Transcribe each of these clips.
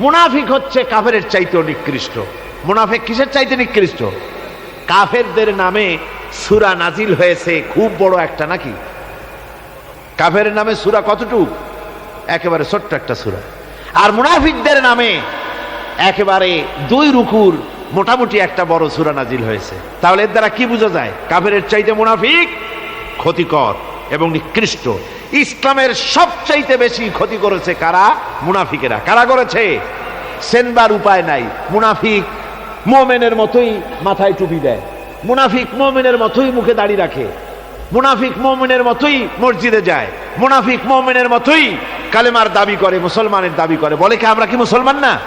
মুনাফিক হচ্ছে কাফের চাইতেও নিকৃষ্ট। মুনাফিক কিসের চাইতে নিকৃষ্ট? কাফেরদের নামে সুরা নাজিল হয়েছে খুব বড় একটা নাকি? কাফের নামে সুরা কতটুক? একেবারে ছোট্ট একটা সুরা। আর মুনাফিকদের নামে একেবারে দুই রুকুর মোটামুটি একটা বড় সুরা নাজিল হয়েছে। তাহলে এর দ্বারা কি বোঝা যায়? কাফের চাইতে মুনাফিক ক্ষতিকর এবং নিকৃষ্ট। ইসলামের সবচাইতে বেশি ক্ষতি করেছে কারা? মুনাফিকেরা। কারা করেছে? সেনবার উপায় নাই। মুনাফিক মোমেনের মতোই মাথায় টুপি দেয়। মুনাফিক মোমেনের মতোই মুখে দাড়ি রাখে। মুনাফিক মোমেনের মতোই মসজিদে যায়। মুনাফিক মোমেনের মতোই কালেমার দাবি করে, মুসলমানের দাবি করে। বলে কি আমরা কি মুসলমান না?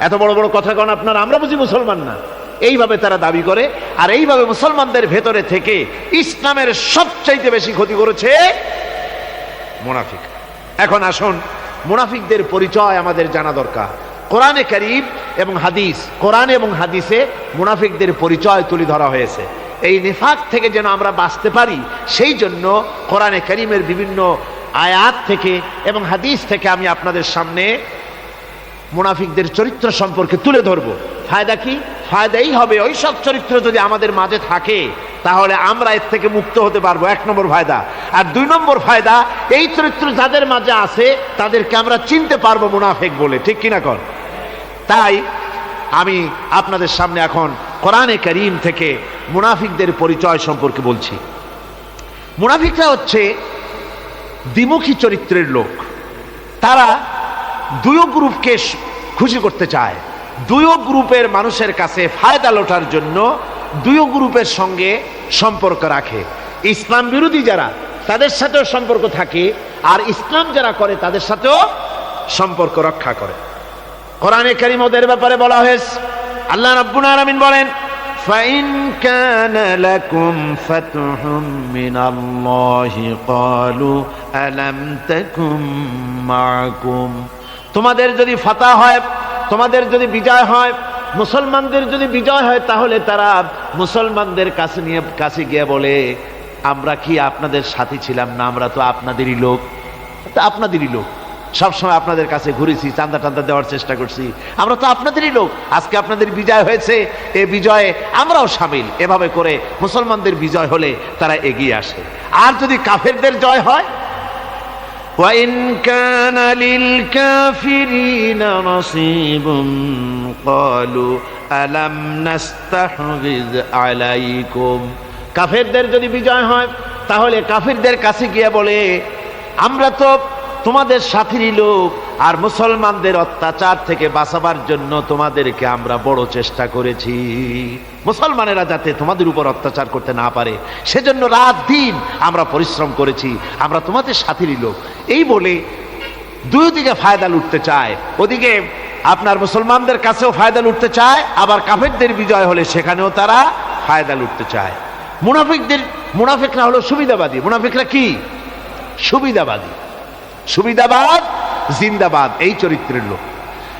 এত বড় বড় কথা কন আপনারা, আমরা বুঝি মুসলমান না। এইভাবে তারা দাবি করে, আর এইভাবে মুসলমানদের ভেতরে থেকে ইসলামের সবচাইতে বেশি ক্ষতি করেছে মুনাফিক। এখন আসুন, মুনাফিকদের পরিচয় আমাদের জানা দরকার। কোরআনে করিম এবং হাদিস, কোরআন এবং হাদিসে মুনাফিকদের পরিচয় তুলে ধরা হয়েছে। এই নিফাক থেকে যেন আমরা বাঁচতে পারি, সেই জন্য কোরআনে করিমের বিভিন্ন আয়াত থেকে এবং হাদিস থেকে আমি আপনাদের সামনে মুনাফিকদের চরিত্র সম্পর্কে তুলে ধরব। ফায়দা কি? ফায়দাই হবে ওই সব চরিত্র যদি আমাদের মাঝে থাকে। তাহলে আমরা এর থেকে মুক্ত হতে পারব। এক নম্বর ফায়দা। আর দুই নম্বর ফায়দা, এই চরিত্র যাদের মাঝে আছে, তাদেরকে আমরা চিনতে পারব মুনাফিক বলে। ঠিক কিনা কর তাই আমি আপনাদের সামনে এখন কোরআনে করিম থেকে মুনাফিকদের পরিচয় সম্পর্কে বলছি। মুনাফিকরা হচ্ছে দ্বিমুখী চরিত্রের লোক। তারা দুয়ো গ্রুপকে খুশি করতে চায়। দুয়ো গ্রুপের মানুষের কাছে ফায়দা লোটার জন্য দুই গ্রুপের সঙ্গে সম্পর্ক রাখে ইসলাম বিরোধী যারা তাদের সাথেও সম্পর্ক থাকে আর ইসলাম যারা করে তাদের সাথেও সম্পর্ক রক্ষা করে কোরআনে কারিম ওদের ব্যাপারে বলা হয়েছে আল্লাহ রাব্বুল আলামিন বলেন فإن كان لكم فتح من الله قالوا ألم تكن معكم তোমাদের যদি ফাতা হয় তোমাদের যদি বিজয় হয় মুসলমানদের যদি বিজয় হয়, তাহলে তারা মুসলমানদের কাছে নিয়ে, কাছে গিয়ে বলে, আমরা কি আপনাদের সাথী ছিলাম না? আমরা তো আপনাদেরই লোক। তা আপনাদেরই লোক। সবসময় আপনাদের কাছে ঘুরেছি চান্দা টান্দা দেওয়ার চেষ্টা করছি। আমরা তো আপনাদেরই লোক। আজকে আপনাদের বিজয় হয়েছে। এ বিজয়ে আমরাও সামিল। এভাবে করে মুসলমানদের বিজয় হলে তারা এগিয়ে আসে। আর যদি কাফেরদের জয় হয় وإن كان للكافرين نصيب قالوا ألم نستحوذ عليكم কাফেরদের যদি বিজয় হয় তাহলে কাফেরদের কাছে গিয়ে বলে আমরা তো তোমাদের সাথীরই লোক আর মুসলমানদের অত্যাচার থেকে বাঁচাবার জন্য তোমাদেরকে আমরা বড় চেষ্টা করেছি। মুসলমানেরা যাতে তোমাদের উপর অত্যাচার করতে না পারে, সেজন্য রাত দিন আমরা পরিশ্রম করেছি, আমরা তোমাদের সাথীরই লোক এই বলে দুই দিকে ফায়দা লুটতে চায়, ওদিকে আপনার মুসলমানদের কাছেও ফায়দা লুটতে চায়, আবার কাফেরদের বিজয় হলে সেখানেও তারা ফায়দা লুটতে চায়। মুনাফিকদের, মুনাফিকরা হলো সুবিধাবাদী। মুনাফিকরা কি? সুবিধাবাদী। সুবিধাবাদ জিন্দাবাদ, এই চরিত্রের লোক।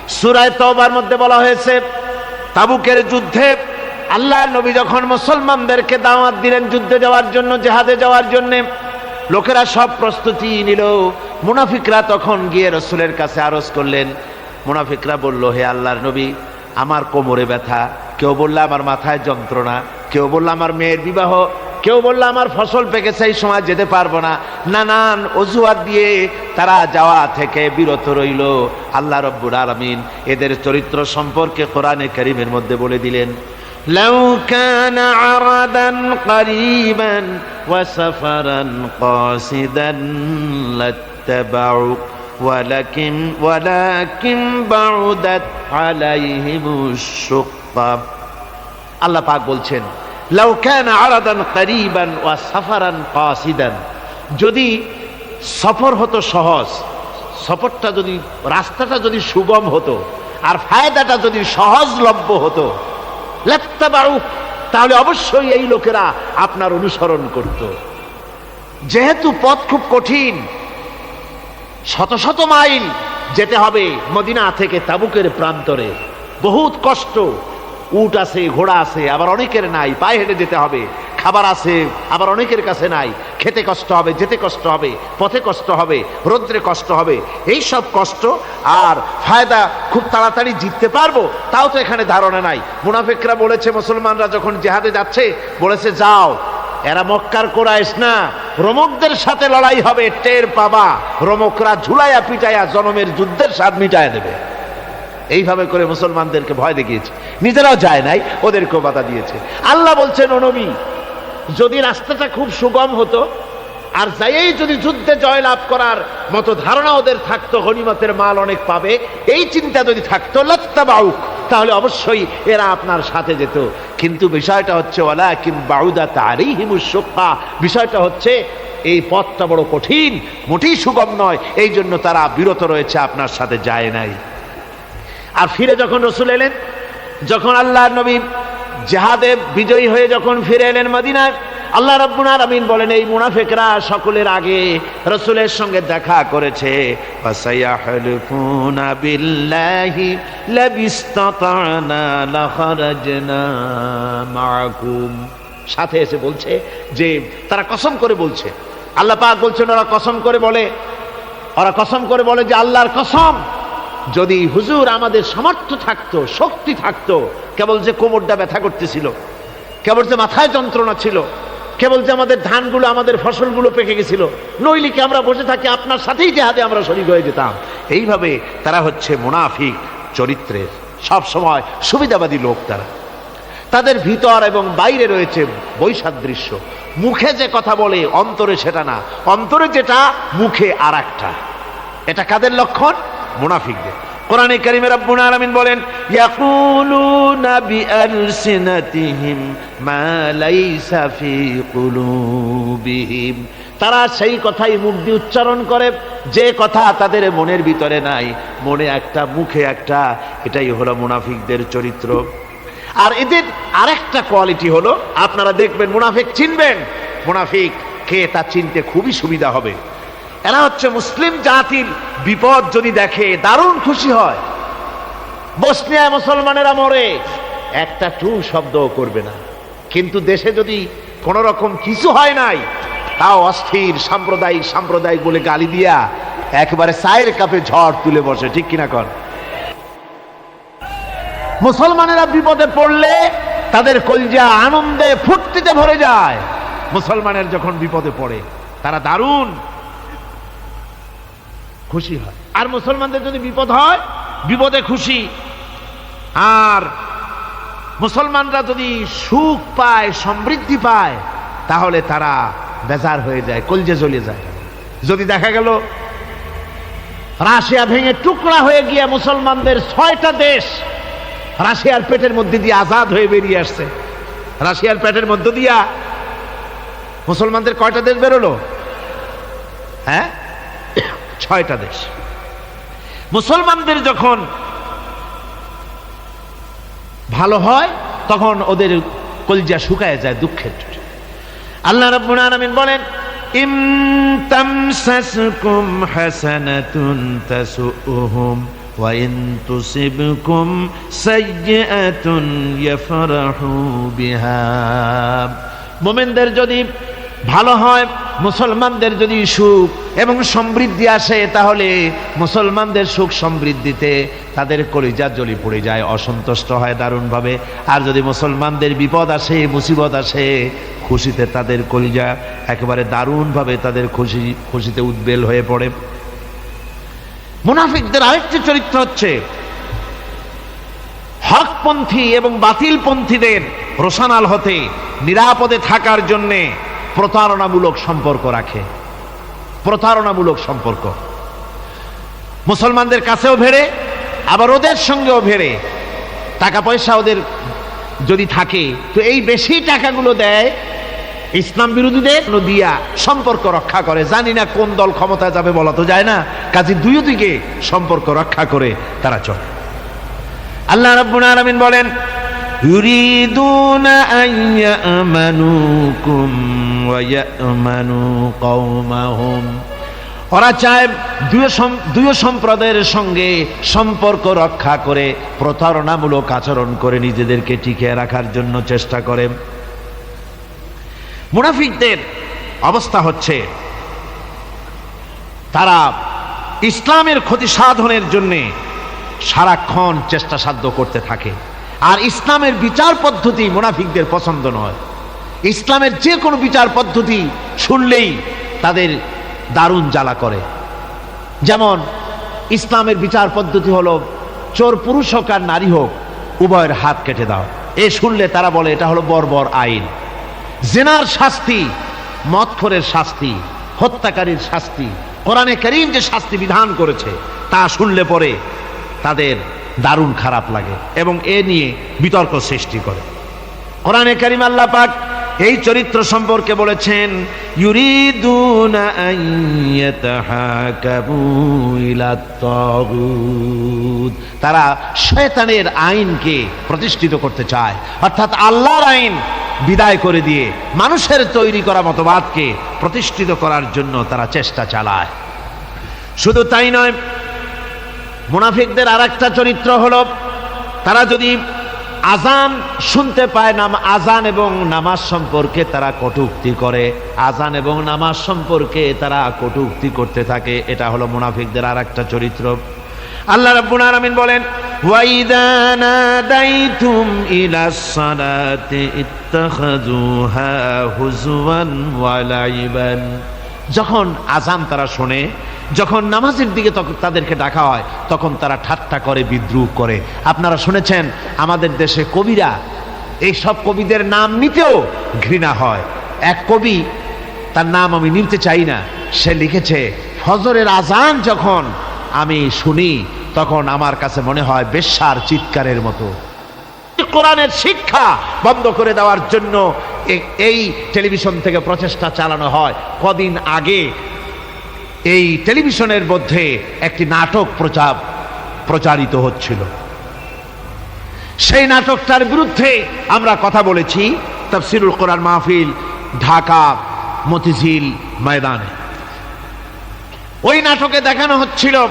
সুরায় তওবার মধ্যে বলা হয়েছে, তাবুকের যুদ্ধে আল্লাহ নবী যখন মুসলমানদেরকে দাওয়াত দিলেন যুদ্ধে যাওয়ার জন্য, জেহাদে যাওয়ার জন্য, লোকেরা সব প্রস্তুতি নিল। মুনাফিকরা তখন গিয়ে রসুলের কাছে আরজ করলেন। মুনাফিকরা বলল, হে আল্লাহর নবী, আমার কোমরে ব্যথা। কেউ বলল, আমার মাথায় যন্ত্রণা। কেউ বলল, আমার মেয়ের বিবাহ। কেউ বললো আমার ফসল পেকেছে এই সময় যেতে পারবো না নানান অজুহাত দিয়ে তারা যাওয়া থেকে বিরত রইল আল্লাহ রব্বুর আলমিন এদের চরিত্র সম্পর্কে কোরআনে করিমের মধ্যে বলে দিলেন لو كان عرضا قريبا وسفرا قاصدا لاتبعوا ولكن ولكن بعدت عليهم الشقة আল্লাহ পাক বলছেন লাউ কানা আরাদান করিবান ওয়া সাফারান কাসিদান। যদি সফর হতো সহজ, সফরটা যদি, রাস্তাটা যদি সুগম হতো, আর ফায়দাটা যদি সহজলভ্য হতো, লাত্তাবাউ, তাহলে অবশ্যই এই লোকেরা আপনার অনুসরণ করত। যেহেতু পথ খুব কঠিন, শত শত মাইল যেতে হবে মদিনা থেকে তাবুকের প্রান্তরে। বহুত কষ্ট উট আছে, ঘোড়া আছে, আবার অনেকের নাই, পায়ে হেঁটে যেতে হবে। খাবার আছে, আবার অনেকের কাছে নাই। খেতে কষ্ট হবে, যেতে কষ্ট হবে, পথে কষ্ট হবে, রৌদ্রে কষ্ট হবে এই সব কষ্ট আর ফায়দা খুব তাড়াতাড়ি জিততে পারব, তাও তো এখানে ধারণা নাই। মুনাফিকরা বলেছে, মুসলমানরা যখন জেহাদে যাচ্ছে, বলেছে, যাও, এরা মক্কার কোরাইশ না, রোমকদের সাথে লড়াই হবে, টের পাবা। রোমকরা ঝুলাইয়া পিটাইয়া জনমের যুদ্ধের স্বাদ মিটায় দেবে। এইভাবে করে মুসলমানদেরকে ভয় দেখিয়েছে। নিজেরাও যায় নাই, ওদেরকেও বাধা দিয়েছে। আল্লাহ বলছেন, ও যদি রাস্তাটা খুব সুগম হতো, আর যাইয়েই যদি যুদ্ধে জয়লাভ করার মতো ধারণা ওদের থাকতো, গনিমতের মাল অনেক পাবে, এই চিন্তা যদি থাকতো লত্তা বাউক তাহলে অবশ্যই এরা আপনার সাথে যেত। কিন্তু বিষয়টা হচ্ছে ওলা কিম বাউদা তারই হিমুসা বিষয়টা হচ্ছে, এই পথটা বড় কঠিন, মোটেই সুগম নয় এই জন্য তারা বিরত রয়েছে, আপনার সাথে যায় নাই। আর ফিরে যখন রসুল এলেন, যখন আল্লাহ নবী জাহাদে বিজয়ী হয়ে যখন ফিরে এলেন মদিনায় আল্লাহ রব্বুল আলামিন বলেন, এই মুনাফিকরা সকলের আগে রসুলের সঙ্গে দেখা করেছে। সাথে এসে বলছে যে, তারা কসম করে বলছে। আল্লাহ পাক বলছেন, ওরা কসম করে বলে, ওরা কসম করে বলে যে, আল্লাহর কসম যদি হুজুর আমাদের সামর্থ্য থাকতো, শক্তি থাকতো, কেবল যে কোমরটা ব্যথা করতেছিল, কেবল যে মাথায় যন্ত্রণা ছিল, কেবল যে আমাদের ধানগুলো, আমাদের ফসলগুলো পেকে গেছিল, নইলিকে আমরা বসে থাকি, আপনার সাথেই জেহাদে আমরা শরীর হয়ে যেতাম। এইভাবে তারা হচ্ছে মুনাফিক চরিত্রের সব সময় সুবিধাবাদী লোক তারা। তাদের ভিতর এবং বাইরে রয়েছে বৈসাদৃশ্য। মুখে যে কথা বলে, অন্তরে সেটা না। অন্তরে যেটা, মুখে আর একটা এটা কাদের লক্ষণ? মুনাফিকদের। কোরআনে কারিমে রব্বুল আলামিন বলেন, ইয়াকুলুনা বিআলসিনাতিহিম মা লাইসা ফি কুলুবিহিম। তারা সেই কথাই মুখ দিয়ে উচ্চারণ করে, যে কথা তাদের মনের ভিতরে নাই, মনে একটা, মুখে একটা, এটাই হলো মুনাফিকদের চরিত্র। আর এদের আরেকটা কোয়ালিটি হলো, আপনারা দেখবেন মুনাফিক চিনবেন, মুনাফিক কে তা চিনতে খুবই সুবিধা হবে। এরা হচ্ছে মুসলিম জাতির বিপদ যদি দেখে, দারুণ খুশি হয়। বসনিয়ায় মুসলমানেরা মরে, একটা টু শব্দও করবে না। কিন্তু দেশে যদি কোন রকম কিছু হয় নাই, তাও অস্থির, সাম্প্রদায়িক সাম্প্রদায়িক বলে গালি দিয়া একেবারে চায়ের কাপে ঝড় তুলে বসে, ঠিক কিনা কর মুসলমানেরা বিপদে পড়লে তাদের কলজা আনন্দে ফুর্তিতে ভরে যায়। মুসলমানের যখন বিপদে পড়ে, তারা দারুণ খুশি হয়। আর মুসলমানদের যদি বিপদ হয়, বিপদে খুশি। আর মুসলমানরা যদি সুখ পায়, সমৃদ্ধি পায়, তাহলে তারা বেজার হয়ে যায়, কলজে জ্বলে যায়। যদি দেখা গেল, রাশিয়া ভেঙে টুকরা হয়ে গিয়ে মুসলমানদের ছয়টা দেশ রাশিয়ার পেটের মধ্যে দিয়ে আজাদ হয়ে বেরিয়ে আসছে। রাশিয়ার পেটের মধ্য দিয়া মুসলমানদের কয়টা দেশ বেরোলো? হ্যাঁ? ছয়টা দেশ। মুসলমানদের যখন ভালো হয়, তখন ওদের কলজা শুকায় যায় দুঃখের আল্লাহ রাব্বুল আলামিন বলেন, ইম তামসাসকুম হাসানাতুন তাসুউহুম ওয়া ইন তুসিবকুম সাইয়্যাতুন ইয়াফরাহু বিহা। মুমিনদের যদি ভালো হয় মুসলমানদের যদি সুখ এবং সমৃদ্ধি আসে, তাহলে মুসলমানদের সুখ সমৃদ্ধিতে তাদের কলিজা জ্বলি পড়ে যায়, অসন্তুষ্ট হয় দারুণভাবে। আর যদি মুসলমানদের বিপদ আসে, মুসিবত আসে, খুশিতে তাদের কলিজা একেবারে দারুণভাবে তাদের খুশি, খুশিতে উদ্বেল হয়ে পড়ে। মুনাফিকদের আরেকটি চরিত্র হচ্ছে হকপন্থী এবং বাতিলপন্থীদের রোশানাল হতে, নিরাপদে থাকার জন্যে প্রতারণামূলক সম্পর্ক রাখে। প্রতারণামূলক সম্পর্ক। মুসলমানদের কাছেও ভেড়ে, আবার ওদের সঙ্গেও ভেড়ে। টাকা পয়সা ওদের যদি থাকে, তো এই বেশি টাকাগুলো দেয়, ইসলাম বিরোধীদের দিয়া সম্পর্ক রক্ষা করে। জানি না কোন দল ক্ষমতায় যাবে, বলা তো যায় না। কাজে দুই দিকে সম্পর্ক রক্ষা করে তারা চলে। আল্লাহ রাব্বুল আলামিন বলেন ইউরিদুনা আইয়ামানুকুম ওয়া ইয়ামানু কওমাহুম ওরা চায় দুই সম্প্রদায়ের সঙ্গে সম্পর্ক রক্ষা করে প্রতারণামূলক আচরণ করে নিজেদেরকে টিকে রাখার জন্য চেষ্টা করে। মুনাফিকদের অবস্থা হচ্ছে, তারা ইসলামের ক্ষতি সাধনের জন্যে সারাক্ষণ চেষ্টা সাধ্য করতে থাকে। আর ইসলামের বিচার পদ্ধতি মুনাফিকদের পছন্দ নয়। ইসলামের যে কোনো বিচার পদ্ধতি শুনলেই তাদের দারুণ জ্বালা করে। যেমন, ইসলামের বিচার পদ্ধতি হলো, চোর পুরুষ হোক আর নারী হোক, উভয়ের হাত কেটে দাও। এ শুনলে তারা বলে, এটা হলো বর্বর আইন। জেনার শাস্তি মৎখরের শাস্তি, হত্যাকারীর শাস্তি, কোরআনে করিম যে শাস্তি বিধান করেছে, তা শুনলে পরে তাদের দারুণ খারাপ লাগে এবং এ নিয়ে বিতর্ক সৃষ্টি করে। কোরআনে করিম আল্লাহ পাক এই চরিত্র সম্পর্কে বলেছেন তারা শয়তানের আইনকে প্রতিষ্ঠিত করতে চায়। অর্থাৎ আল্লাহর আইন বিদায় করে দিয়ে মানুষের তৈরি করা মতবাদকে প্রতিষ্ঠিত করার জন্য তারা চেষ্টা চালায়। শুধু তাই নয় মুনাফিকদের আর একটা চরিত্র হলো, তারা যদি আজান শুনতে পায় নাম আজান এবং নামাজ সম্পর্কে তারা কটুক্তি করে আজান এবং নামাজ সম্পর্কে তারা কটুক্তি করতে থাকে, এটা হলো মুনাফিকদের আর একটা চরিত্র। আল্লাহ রাব্বুল আলামিন বলেন ওয়াইদা নাদাইতুম ইলাস সালাতি ইত্তাখাযুহা হুজওয়ান যখন আজান তারা শোনে যখন নামাজের দিকে তখন তাদেরকে ডাকা হয়, তখন তারা ঠাট্টা করে, বিদ্রুপ করে। আপনারা শুনেছেন, আমাদের দেশে কবিরা এই সব কবিদের নাম নিতেও ঘৃণা হয়। এক কবি, তার নাম আমি নিতে চাই না, সে লিখেছে, ফজরের আজান যখন আমি শুনি, তখন আমার কাছে মনে হয় বেশ্যার চিৎকারের মতো। কোরআনের শিক্ষা বন্ধ করে দেওয়ার জন্য এই টেলিভিশন থেকে প্রচেষ্টা চালানো হয়। কদিন আগে এই টেলিভিশনের মধ্যে একটি নাটক প্রচার প্রচারিত হচ্ছিল। সেই নাটকটার বিরুদ্ধে আমরা কথা বলেছি তফসিরুল কোরআন মাহফিল, ঢাকা, মতিঝিল ময়দানে। ওই নাটকে দেখানো হচ্ছিল,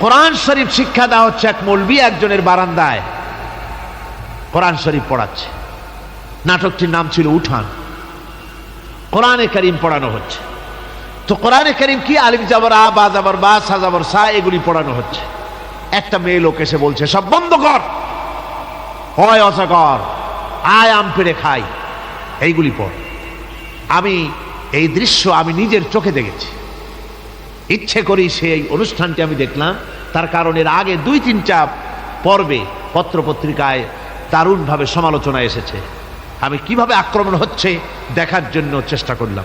কোরআন শরীফ শিক্ষা দেওয়া হচ্ছে এক মৌলবি একজনের বারান্দায়। কোরআন শরীফ পড়াচ্ছে। নাটকটির নাম ছিল উঠান। কোরআনে করিম পড়ানো হচ্ছে। তো কোরআনে করিম কি? আলিম জাবর, আ, বা জাবর, বা, সা জাবর, সা, এগুলি পড়ানো হচ্ছে। একটা মেয়ে লোক এসে বলছে, সব বন্ধ কর। হয় অসাকর আয় আম পেড়ে খাই। এইগুলি পড়। আমি এই দৃশ্য আমি নিজের চোখে দেখেছি। ইচ্ছে করি সেই অনুষ্ঠানটি আমি দেখলাম। তার কারণ এর আগে দুই, তিনটা পর্বে পত্রপত্রিকায় দারুণভাবে সমালোচনা এসেছে। আমি কীভাবে আক্রমণ হচ্ছে দেখার জন্য চেষ্টা করলাম।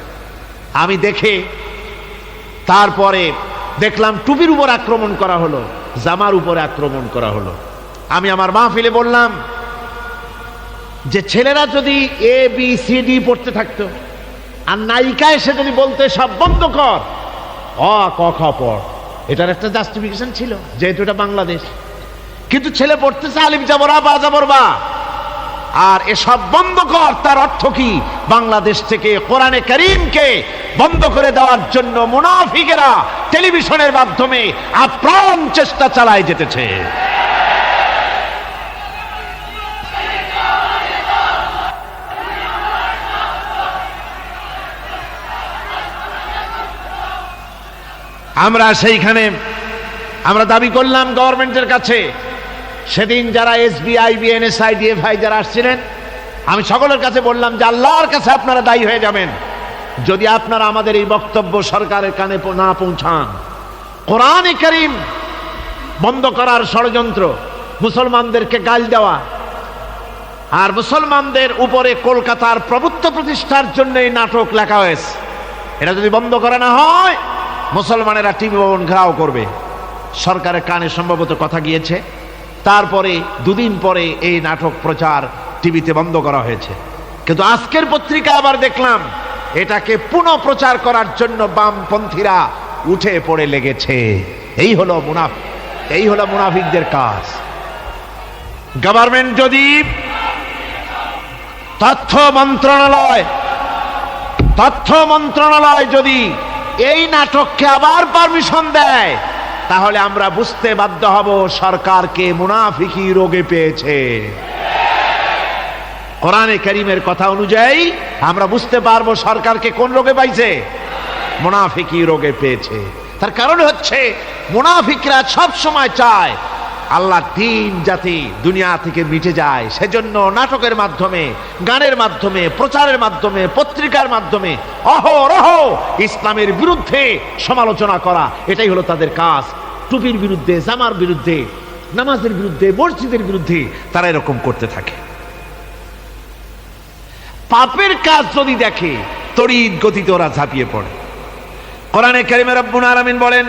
আমি দেখে তারপরে দেখলাম টুপির উপর আক্রমণ করা হলো, জামার উপরে আক্রমণ করা হলো। আমি আমার মাহফিলে বললাম যে, ছেলেরা যদি এ বি সি ডি পড়তে থাকতো আর নায়িকা এসে যদি বলতে সব বন্ধ কর, অ, ক, খ পড়। এটার একটা জাস্টিফিকেশন ছিল, যেহেতু এটা বাংলাদেশ। কিন্তু ছেলে পড়তেছে আলিম যাবরা বা যাবর বা। আর এসব বন্ধ কর, তার অর্থ কি? বাংলাদেশ থেকে কোরআনে করিমকে বন্ধ করে দেওয়ার জন্য মুনাফিকেরা টেলিভিশনের মাধ্যমে আপ্রাণ চেষ্টা চালায় যেতেছে। আমরা সেইখানে, আমরা দাবি করলাম গভর্নমেন্টের কাছে সেদিন যারা এসবিআই, বিএনএসআই ডিএফআই যারা আসছিলেন, আমি সকলের কাছে বললাম যে আল্লাহর কাছে আপনারা দায়ী হয়ে যাবেন। যদি আপনারা আমাদের এই বক্তব্য সরকারের কানে না পৌঁছান। কোরআনে করিম বন্ধ করার ষড়যন্ত্র, মুসলমানদেরকে গাল দেওয়া, আর মুসলমানদের উপরে কলকাতার প্রভুত্ব প্রতিষ্ঠার জন্য এই নাটক লেখা হয়েছে। এটা যদি বন্ধ করা না হয়, মুসলমানেরা টিভি ভবন ঘেরাও করবে। সরকারের কানে সম্ভবত কথা গিয়েছে। তারপরে দুদিন পরে এই নাটক প্রচার টিভিতে বন্ধ করা হয়েছে। কিন্তু আজকের পত্রিকা আবার দেখলাম, এটাকে পুনঃ প্রচার করার জন্য বামপন্থীরা উঠে পড়ে লেগেছে। এই হলো মুনাফ, এই হলো মুনাফিকদের কাজ। গভর্নমেন্ট যদি তথ্য মন্ত্রণালয় তথ্য মন্ত্রণালয় যদি এই নাটককে আবার পারমিশন দেয় তাহলে আমরা বুঝতে বাধ্য হব সরকারকে মুনাফিকি রোগে পেয়েছে। কোরআনে করিমের কথা অনুযায়ী আমরা বুঝতে পারব সরকারকে কোন রোগে পাইছে। মুনাফিকি রোগে পেয়েছে। তার কারণ হচ্ছে, মুনাফিকরা সব সময় চায় আল্লাহ দিন জাতি দুনিয়া থেকে মিটে যায়। সেজন্য নাটকের মাধ্যমে, গানের মাধ্যমে, প্রচারের মাধ্যমে, পত্রিকার মাধ্যমে অহরহ ইসলামের বিরুদ্ধে সমালোচনা করা। এটাই হলো তাদের কাজ। টুপির বিরুদ্ধে, জামার বিরুদ্ধে, নামাজের বিরুদ্ধে, মসজিদের বিরুদ্ধে তারা এরকম করতে থাকে। পাপের কাজ যদি দেখে, তড়িৎ গতিতে ওরা ঝাঁপিয়ে পড়ে। কোরআনে কারিমে রব্বুল আলামিন বলেন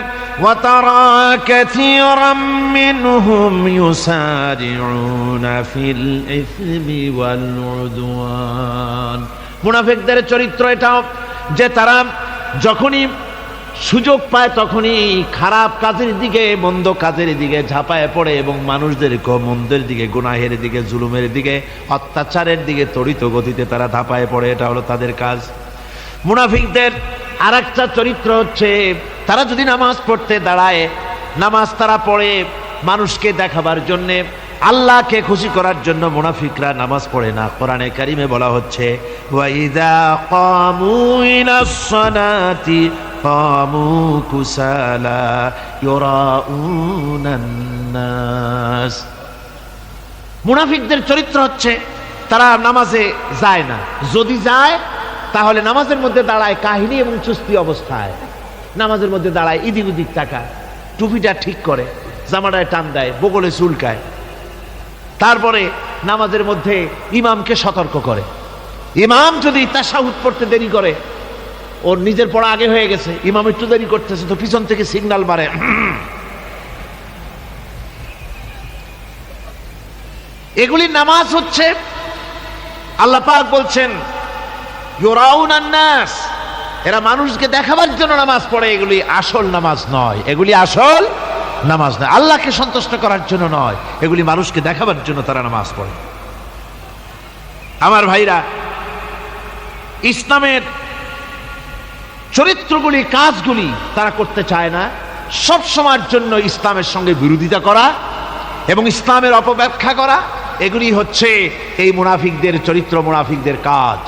কাসীরাম মিনহুম ইউসারিউনা ফিল ইসমি ওয়াল উদওয়ান মুনাফিকদের চরিত্র এটাও যে তারা যখনই সুযোগ পায় তখনই খারাপ কাজের দিকে, মন্দ কাজের দিকে ঝাঁপায় পড়ে এবং মানুষদের মন্দের দিকে, গুনাহের দিকে, জুলুমের দিকে, অত্যাচারের দিকে তড়িত গতিতে তারা ধাপায় পড়ে। এটা হলো তাদের কাজ। মুনাফিকদের আর একটা চরিত্র হচ্ছে, তারা যদি নামাজ পড়তে দাঁড়ায়, নামাজ তারা পড়ে মানুষকে দেখাবার জন্যে, আল্লাহকে খুশি করার জন্য মুনাফিকরা নামাজ পড়ে না। কোরআনে কারিমে বলা হচ্ছে মুনাফিকদের চরিত্র হচ্ছে, তারা নামাজে যায় না। যদি যায় তাহলে নামাজের মধ্যে দাঁড়ায় কাহিনী এবং চুস্তি অবস্থায়। নামাজের মধ্যে দাঁড়ায় ইদিক উদিক টাকা টুপিটা ঠিক করে, জামাটায় টান দেয়, বগলে চুলকায়। তারপরে নামাজের মধ্যে ইমামকে সতর্ক করে। ইমাম যদি তাসাহুদ পড়তে দেরি করে, ওর নিজের পড়া আগে হয়ে গেছে, ইমাম একটু দেরি করতেছে, তো পিছন থেকে সিগন্যাল মারে এগুলি নামাজ হচ্ছে, আল্লাহ পাক বলছেন ইউরাউন নাস। এরা মানুষকে দেখাবার জন্য নামাজ পড়ে, এগুলি আসল নামাজ নয়। এগুলি আসল নামাজ নয়। আল্লাহকে সন্তুষ্ট করার জন্য নয়, এগুলি মানুষকে দেখাবার জন্য তারা নামাজ পড়ে। আমার ভাইরা, ইসলামের চরিত্রগুলি, কাজগুলি তারা করতে চায় না। সব সময়ের জন্য ইসলামের সঙ্গে বিরোধিতা করা এবং ইসলামের অপব্যাখ্যা করা, এগুলি হচ্ছে এই মুনাফিকদের, চরিত্র মুনাফিকদের কাজ।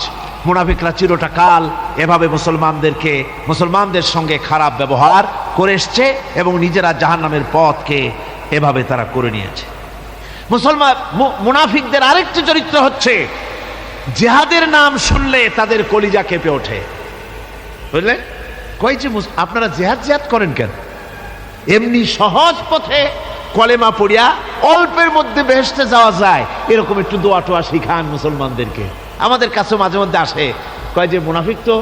মুনাফিকরা চিরটা কাল। এভাবে মুসলমানদেরকে, মুসলমানদের সঙ্গে খারাপ ব্যবহার করে এসছে এবং নিজেরা জাহান্নামের পথকে এভাবে তারা করে নিয়েছে। মুসলমান মুনাফিকদের আরেকটি চরিত্র হচ্ছে, জেহাদের নাম শুনলে তাদের কলিজা কেঁপে ওঠে। বুঝলেন কই যে আপনারা জেহাদ জেহাদ করেন কেন? এমনি সহজ পথে কলেমা পড়িয়া অল্পের মধ্যে বেহেসতে যাওয়া যায়। এরকম একটু দোয়া টোয়া শিখান মুসলমানদেরকে। আমাদের কাছে মাঝে মধ্যে আসে। কয় যে, মুনাফিক তো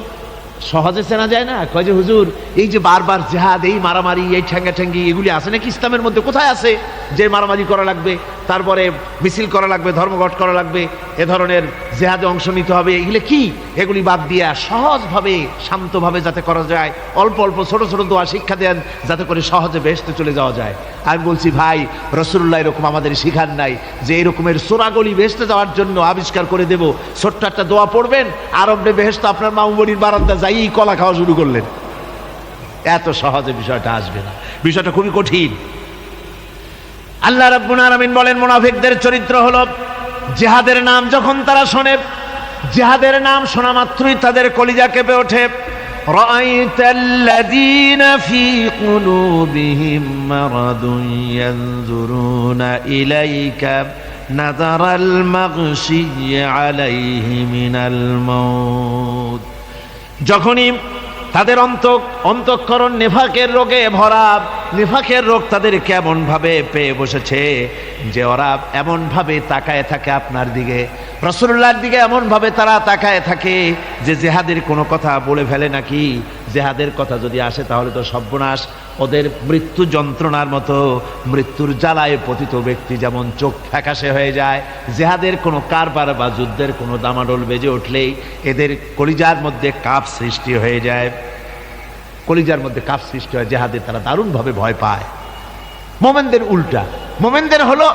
সহজে চেনা যায় না। কয় যে, হুজুর, এই যে বারবার জেহাদ, এই মারামারি, এই ঠ্যাঙ্গা ঠ্যাঙ্গি এগুলি আসে নাকি ইসলামের মধ্যে? কোথায় আছে যে মারামারি করা লাগবে? তারপরে মিছিল করা লাগবে, ধর্মঘট করা লাগবে, এ ধরনের জেহাদে অংশ নিতে হবে। এগুলি কি? এগুলি বাদ দিয়া সহজভাবে, শান্তভাবে যাতে করা যায়, অল্প অল্প ছোট ছোট দোয়া শিক্ষা দেন, যাতে করে সহজে বেসতে চলে যাওয়া যায়। আমি বলছি, ভাই রসুল্লাহ এরকম আমাদের শিখার নাই যে এরকমের সোরাগলি বেসতে যাওয়ার জন্য আবিষ্কার করে দেব। ছোট্ট একটা দোয়া পড়বেন আরবনে বেহেস্ত আপনার মামুবড়ির বারান্দা যাই কলা খাওয়া শুরু করলেন। এত সহজে বিষয়টা আসবে না। বিষয়টা খুবই কঠিন। আল্লাহ রাব্বুল আলামিন বলেন মুনাফিকদের চরিত্র হলো জেহাদের নাম যখন তারা শোনে জেহাদের নাম শোনা মাত্রই তাদের কলিজা কেঁপে ওঠে رأيت الذين في قلوبهم مرض ينظرون إليك نظر المغشي عليه من الموت যখনই তাদের অন্ত অন্তঃকরণ নেফাকের রোগে ভরা। নেফাকের রোগ তাদের কেমন ভাবে পেয়ে বসেছে? যে ওরা এমন ভাবে তাকায় থাকে আপনার দিকে। রসুল্লাহর দিকে এমন ভাবে তারা তাকায় থাকে যে জেহাদের কোনো কথা বলে ফেলে নাকি? জেহাদের কথা যদি আসে তাহলে তো সর্বনাশ। ওদের মৃত্যু যন্ত্রণার মতো মৃত্যুর জ্বালায় পতিত ব্যক্তি যেমন চোখ ফ্যাকাশে হয়ে যায়, জেহাদের কোনো কারবার বা যুদ্ধের কোনো দামাডোল বেজে উঠলেই এদের কলিজার মধ্যে কাপ সৃষ্টি হয়ে যায়। কলিজার মধ্যে কাপ সৃষ্টি হয় জেহাদের তারা দারুণভাবে ভয় পায়। মোমেনদের উল্টা। মোমেনদের হলো,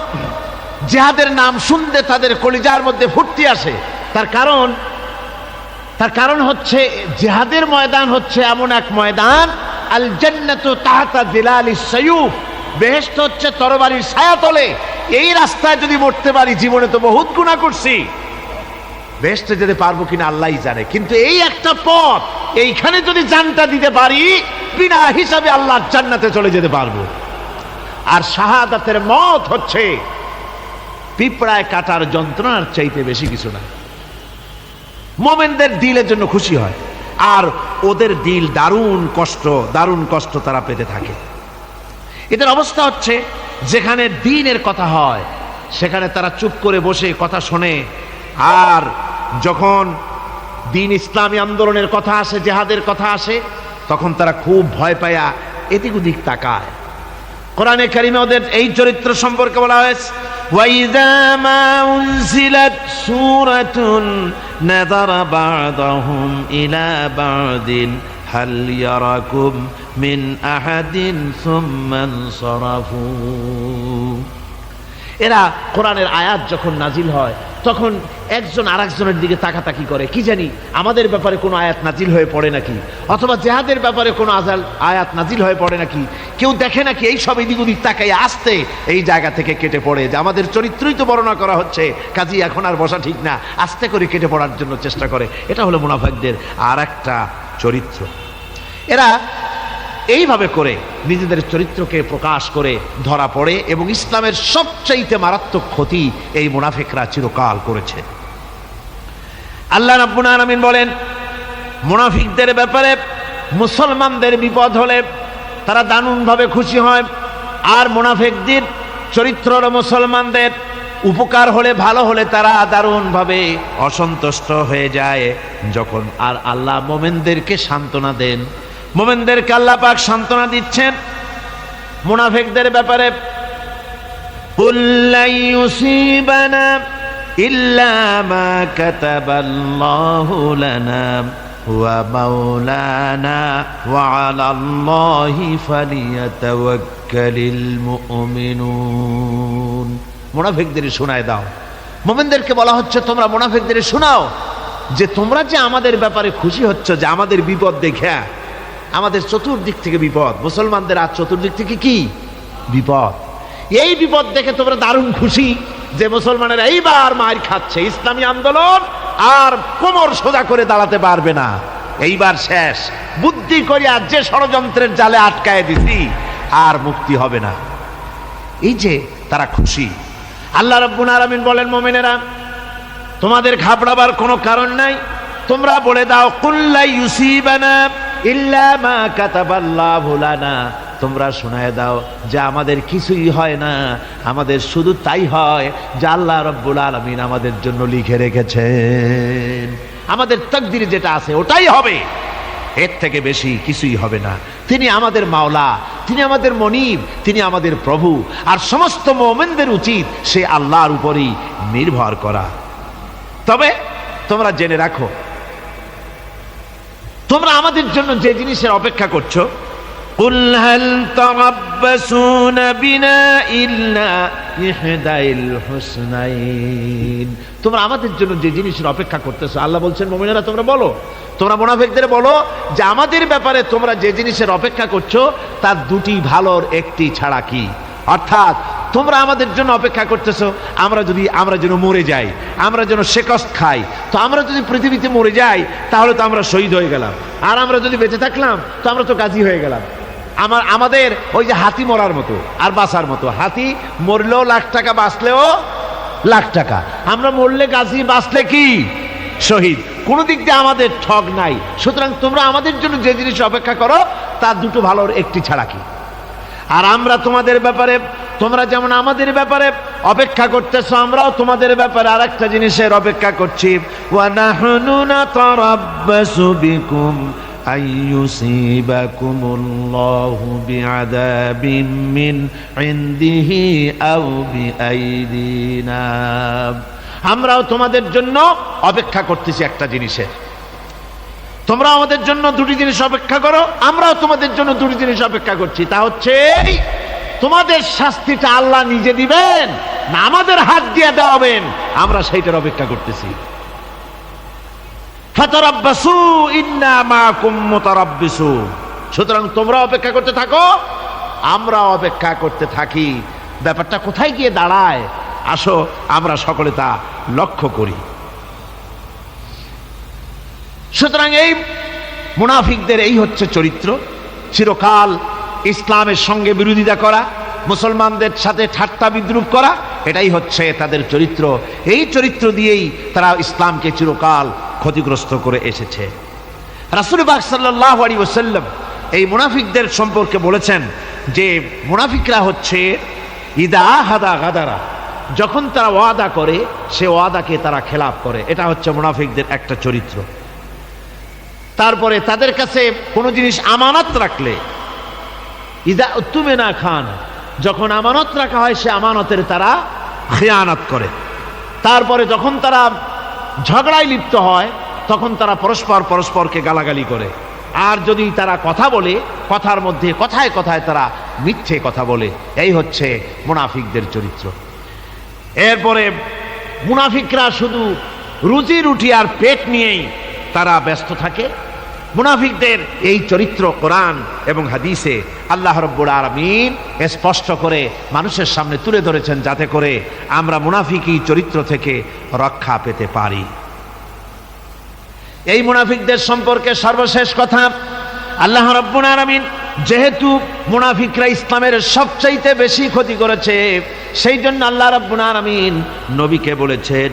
জেহাদের নাম শুনতে তাদের কলিজার মধ্যে ফুর্তি আসে। তার কারণ তার কারণ হচ্ছে, জেহাদের ময়দান হচ্ছে এমন এক ময়দান আল জান্নাতু তাহাতা দিলাল সায়ুফ। বেহেশত হচ্ছে তরবারির ছায়া তলে। এই রাস্তায় যদি মরতে পারি, জীবনে তো বহুত গুণা করছি। বেহেশতে যেতে পারব কিনা আল্লাহই জানে, কিন্তু এই একটা পথ, এইখানে যদি জানটা দিতে পারি, বিনা হিসাবে আল্লাহ জান্নাতে চলে যেতে পারব। আর শাহাদাতের মত হচ্ছে, পিঁপড়ায় কাটার যন্ত্রণার চাইতে বেশি কিছু না। মোমেনদের দিলের জন্য খুশি হয়। আর ওদের দিল দারুণ কষ্ট দারুণ কষ্ট তারা পেতে থাকে। এদের অবস্থা হচ্ছে, যেখানে দিনের কথা হয়, সেখানে তারা চুপ করে বসে কথা শোনে। আর যখন দিন ইসলামী আন্দোলনের কথা আসে, জেহাদের কথা আসে, তখন তারা খুব ভয় পায়া এদিক ওদিক তাকায়। কোরআনে কারিমে ওদের এই চরিত্র সম্পর্কে বলা হয়েছে وَإِذَا مَا أُنزِلَتْ سُورَةٌ نَظَرَ بَعْضَهُمْ إِلَى بَعْضٍ هَلْ يَرَكُمْ مِنْ أَحَدٍ ثُمَّ انصَرَفُوا এরা কোরআনের আয়াত যখন নাজিল হয় তখন একজন আর আরেকজনের দিকে তাকাতাকি করে। কি জানি, আমাদের ব্যাপারে কোনো আয়াত নাজিল হয়ে পড়ে নাকি? অথবা জেহাদের ব্যাপারে কোনো আজাল, আয়াত নাজিল হয়ে পড়ে নাকি? কেউ দেখে নাকি এই সব এদিক ওদিক তাকাই আসতে এই জায়গা থেকে কেটে পড়ে যে আমাদের চরিত্রই তো বর্ণনা করা হচ্ছে, কাজী এখন আর বসা ঠিক না, আস্তে করে কেটে পড়ার জন্য চেষ্টা করে। এটা হলো মুনাফাকদের আর একটা চরিত্র। এরা এইভাবে করে নিজেদের চরিত্রকে প্রকাশ করে ধরা পড়ে এবং ইসলামের সবচাইতে মারাত্মক ক্ষতি এই মুনাফিকরা চিরকাল করেছে। আল্লাহ রাব্বুল আলামিন বলেন, মুনাফিকদের ব্যাপারে মুসলমানদের বিপদ হলে তারা দারুণভাবে খুশি হয়। আর মুনাফিকদের চরিত্র মুসলমানদের উপকার হলে, ভালো হলে তারা দারুণভাবে অসন্তুষ্ট হয়ে যায়। যখন আর আল্লাহ মোমেনদেরকে সান্ত্বনা দেন মোমেনদের কাল্লা পাক সান্ত্বনা দিচ্ছেন। মুনাফেকদের ব্যাপারে মোনাফেকদের শোনায় দাও। মোমেনদেরকে বলা হচ্ছে, তোমরা মোনাফেকদের শোনাও যে তোমরা যে আমাদের ব্যাপারে খুশি হচ্ছ, যে আমাদের বিপদ দেখে আমাদের চতুর্দিক থেকে বিপদ। মুসলমানদের আর চতুর্দিক থেকে কি? বিপদ। এই বিপদ দেখে তোমরা দারুণ খুশি যে মুসলমানের এইবার মার খাচ্ছে। ইসলামী আন্দোলন আর কোমর সোজা করে দাঁড়াতে পারবে না। এইবার শেষ। বুদ্ধি করিয়া যে ষড়যন্ত্রের জালে আটকায় দিছি, আর মুক্তি হবে না। এই যে তারা খুশি। আল্লাহ রব্বুল আলামিন বলেন, মোমেনেরা, তোমাদের ঘাবড়াবার কোনো কারণ নাই। তোমরা বলে দাও কুল্লাই ইউসিবানা ইল্লা মা কাতাবাল্লাহু লানা। তোমরা শোনায় দাও, যে আমাদের কিছুই হয় না, আমাদের শুধু তাই হয় যে আল্লাহ রব্বুল আলামিন আমাদের জন্য লিখে রেখেছেন। আমাদের তকদির যেটা আছে, ওটাই হবে। এর থেকে বেশি কিছুই হবে না। তিনি আমাদের মাওলা, তিনি আমাদের মনিব, তিনি আমাদের প্রভু, আর সমস্ত মোমেনদের উচিত সে আল্লাহর উপরই নির্ভর করা। তবে তোমরা জেনে রাখো তোমরা আমাদের জন্য যে জিনিসের অপেক্ষা করছো قل هل تربصون بنا إلا إحدى الحسنين তোমরা আমাদের জন্য যে জিনিসের অপেক্ষা করতেছো আল্লাহ বলছেন মোমিনেরা তোমরা বলো তোমরা মোনাফেকদের বলো যে আমাদের ব্যাপারে তোমরা যে জিনিসের অপেক্ষা করছো তার দুটি ভালোর একটি ছাড়া কি অর্থাৎ তোমরা আমাদের জন্য অপেক্ষা করতেছো, আমরা যদি, আমরা যেন মরে যাই, আমরা যেন শেকস্ত খাই, তো আমরা যদি পৃথিবীতে মরে যাই, তাহলে তো আমরা শহীদ হয়ে গেলাম। আর আমরা যদি বেঁচে থাকলাম, তো আমরা তো গাজী হয়ে গেলাম। আমার, আমাদের ওই যে হাতি মরার মতো, আর বাঁচার মতো। হাতি মরলেও লাখ টাকা, বাঁচলেও লাখ টাকা। আমরা মরলে গাজী, বাঁচলে কি? শহীদ। কোনো দিক দিয়ে আমাদের ঠগ নাই। সুতরাং তোমরা আমাদের জন্য যে জিনিস অপেক্ষা করো তার দুটো ভালোর একটি ছাড়া কি? আর আমরা তোমাদের ব্যাপারে তোমরা যেমন আমাদের ব্যাপারে অপেক্ষা করতেছো আমরাও তোমাদের ব্যাপারে আর একটা জিনিসের অপেক্ষা করছি ওয়ানাহনু নাতারাব্বাসু বিকুম أن يصيبكم الله بعذاب من عنده أو بأيدينا আমরাও তোমাদের জন্য অপেক্ষা করতেছি একটা জিনিসের তোমরা আমাদের জন্য দুটি জিনিস অপেক্ষা করো আমরাও তোমাদের জন্য দুটি জিনিস অপেক্ষা করছি তা হচ্ছে এই, তোমাদের শাস্তিটা আল্লাহ নিজে দিবেন, না আমাদের হাত দিয়ে দেওয়াবেন। আমরা সেইটার অপেক্ষা করতেছি। সুতরাং তোমরা অপেক্ষা করতে থাকো, আমরা অপেক্ষা করতে থাকি। ব্যাপারটা কোথায় গিয়ে দাঁড়ায়? আসো, আমরা সকলে তা লক্ষ্য করি। সুতরাং এই মুনাফিকদের এই হচ্ছে চরিত্র। চিরকাল ইসলামের সঙ্গে বিরোধিতা করা, মুসলমানদের সাথে ঠাট্টা বিদ্রুপ করা, এটাই হচ্ছে তাদের চরিত্র। এই চরিত্র দিয়েই তারা ইসলামকে চিরকাল ক্ষতিগ্রস্ত করে এসেছে। রাসুলবাগ সাল্লাহ আলী ওসাল্লাম এই মুনাফিকদের সম্পর্কে বলেছেন যে, মুনাফিকরা হচ্ছে, ইদা হাদা গাদারা, যখন তারা ওয়াদা করে, সে ওয়াদাকে তারা খেলাপ করে। এটা হচ্ছে মুনাফিকদের একটা চরিত্র। তারপরে তাদের কাছে কোনো জিনিস আমানত রাখলে ইদা তুমে না খান, যখন আমানত রাখা হয়, সে আমানতের তারা খেয়ানত করে। তারপরে যখন তারা ঝগড়ায় লিপ্ত হয়, তখন তারা পরস্পর পরস্পরকে গালাগালি করে। আর যদি তারা কথা বলে, কথার মধ্যে কথায় কথায় তারা মিথ্যে কথা বলে। এই হচ্ছে মুনাফিকদের চরিত্র। এরপরে মুনাফিকরা শুধু রুজি রুটি আর পেট নিয়েই তারা ব্যস্ত থাকে। মুনাফিকদের এই চরিত্র কোরআন এবং হাদিসে আল্লাহ রব্বুল আলমিন স্পষ্ট করে মানুষের সামনে তুলে ধরেছেন যাতে করে আমরা মুনাফিকি চরিত্র থেকে রক্ষা পেতে পারি। এই মুনাফিকদের সম্পর্কে সর্বশেষ কথা, আল্লাহ রব্বুল আলমিন যেহেতু মুনাফিকরা ইসলামের সবচাইতে বেশি ক্ষতি করেছে, সেই জন্য আল্লাহ রব্বুল আলমিন নবীকে বলেছেন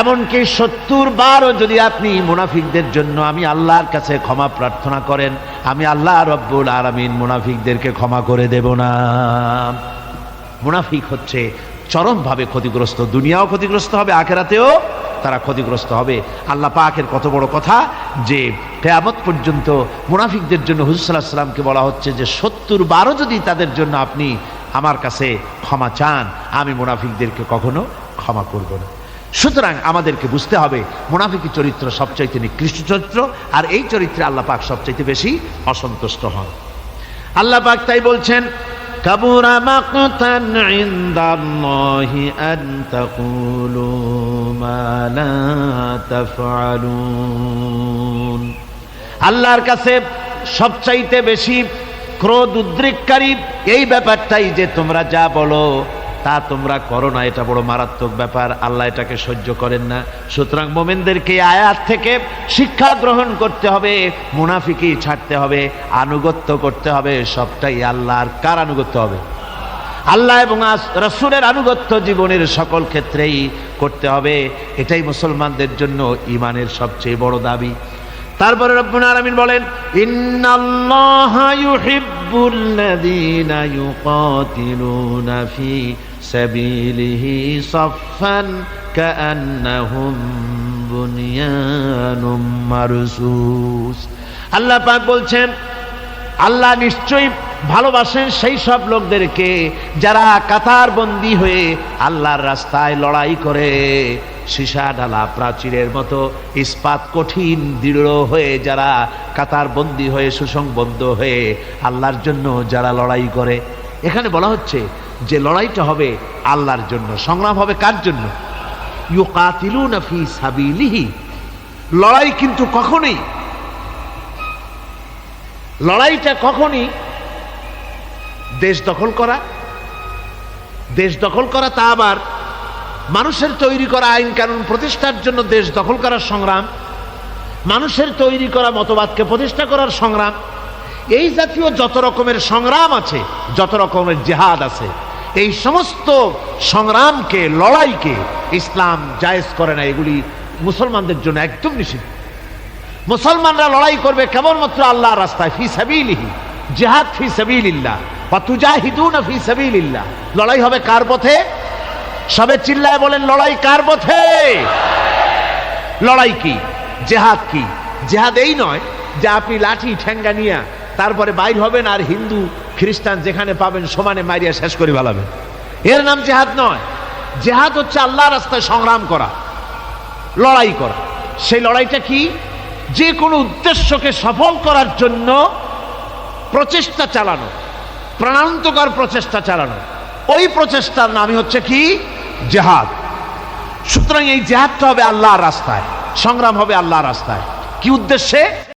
এমনকি সত্তর বারও যদি আপনি মুনাফিকদের জন্য আমি আল্লাহর কাছে ক্ষমা প্রার্থনা করেন, আমি আল্লাহ রব্বুল আলমিন মুনাফিকদেরকে ক্ষমা করে দেব না। মুনাফিক হচ্ছে চরমভাবে ক্ষতিগ্রস্ত, দুনিয়াও ক্ষতিগ্রস্ত হবে, আখেরাতেও তারা ক্ষতিগ্রস্ত হবে। আল্লাহ পাকের কত বড় কথা যে কেয়ামত পর্যন্ত মুনাফিকদের জন্য হুজুসাল্লাহ সাল্লামকে বলা হচ্ছে যে সত্তর বারো যদি তাদের জন্য আপনি আমার কাছে ক্ষমা চান, আমি মুনাফিকদেরকে কখনো ক্ষমা করব না। সুতরাং আমাদেরকে বুঝতে হবে, মুনাফিকি চরিত্র সবচাইতে নিকৃষ্ট চরিত্র, আর এই চরিত্রে আল্লাহ পাক সবচাইতে বেশি অসন্তুষ্ট হন। আল্লাহ পাক তাই বলছেন আল্লাহর কাছে সবচাইতে বেশি ক্রোধ উদ্রেককারী এই ব্যাপারটাই যে তোমরা যা বলো তা তোমরা করো না, এটা বড় মারাত্মক ব্যাপার, আল্লাহ এটাকে সহ্য করেন না। সুতরাং মোমেনদেরকে আয়াত থেকে শিক্ষা গ্রহণ করতে হবে মুনাফিকি ছাড়তে হবে, আনুগত্য করতে হবে, সবটাই আল্লাহর কার আনুগত্য হবে? আল্লাহ এবং রসুলের আনুগত্য জীবনের সকল ক্ষেত্রেই করতে হবে, এটাই মুসলমানদের জন্য ইমানের সবচেয়ে বড় দাবি। তারপরে রব্বুল আলামিন বলেন, ইন্নাল্লাহা ইউহিব্বুল্লাযীনা ইউকাতিলুনা ফি সাবিলিহি সাফফান কাআন্নাহুম বুনিয়ানুম মারসুস আল্লাহ পাক বলছেন, আল্লাহ নিশ্চয়ই ভালোবাসেন সেই সব লোকদেরকে যারা কাতার বন্দি হয়ে আল্লাহর রাস্তায় লড়াই করে। সীসা ডালা প্রাচীরের মতো ইস্পাত কঠিন, দৃঢ় হয়ে যারা কাতার বন্দি হয়ে সুসংবদ্ধ হয়ে আল্লাহর জন্য যারা লড়াই করে। এখানে বলা হচ্ছে যে লড়াইটা হবে আল্লাহর জন্য, সংগ্রাম হবে কার জন্য? ইউ কাতিলু নাফি সাবিলিহি। লড়াই কিন্তু কখনোই, লড়াইটা কখনই দেশ দখল করা, দেশ দখল করা তা আবার মানুষের তৈরি করা আইন কানুন প্রতিষ্ঠার জন্য দেশ দখল করার সংগ্রাম, মানুষের তৈরি করা মতবাদকে প্রতিষ্ঠা করার সংগ্রাম, এই জাতীয় যত রকমের সংগ্রাম আছে, যত রকমের জেহাদ আছে এই সমস্ত সংগ্রামকে, লড়াইকে ইসলাম জায়েজ করে না, এগুলি মুসলমানদের জন্য একদম নিষিদ্ধ। মুসলমানরা লড়াই করবে কেবলমাত্র আল্লাহ রাস্তায়, ফি সাবিলিহি, জেহাদ ফি সাবিলিল্লাহ ওয়াতুজাহিদুনা ফি সাবিলিল্লাহ। লড়াই হবে কার পথে? সবে চিল্লায় বলেন, লড়াই কার পথে? লড়াই কি? জেহাদ কি? জেহাদ এই নয় যে আপনি লাঠি ঠেঙ্গা নিয়ে তারপরে বাইর হবেন আর হিন্দু খ্রিস্টান যেখানে পাবেন, সমানে মারিয়া শেষ করে ভালাবেন এর নাম জেহাদ নয়। জেহাদ হচ্ছে আল্লাহ রাস্তায় সংগ্রাম করা, লড়াই করা। সেই লড়াইটা কি? যে কোনো উদ্দেশ্যকে সফল করার জন্য প্রচেষ্টা চালানো, প্রাণান্তকর প্রচেষ্টা চালানো। ওই প্রচেষ্টার নামই হচ্ছে কি? জেহাদ। সুতরাং এই জেহাদটা হবে আল্লাহর রাস্তায়, সংগ্রাম হবে আল্লাহর রাস্তায়। কি উদ্দেশ্যে?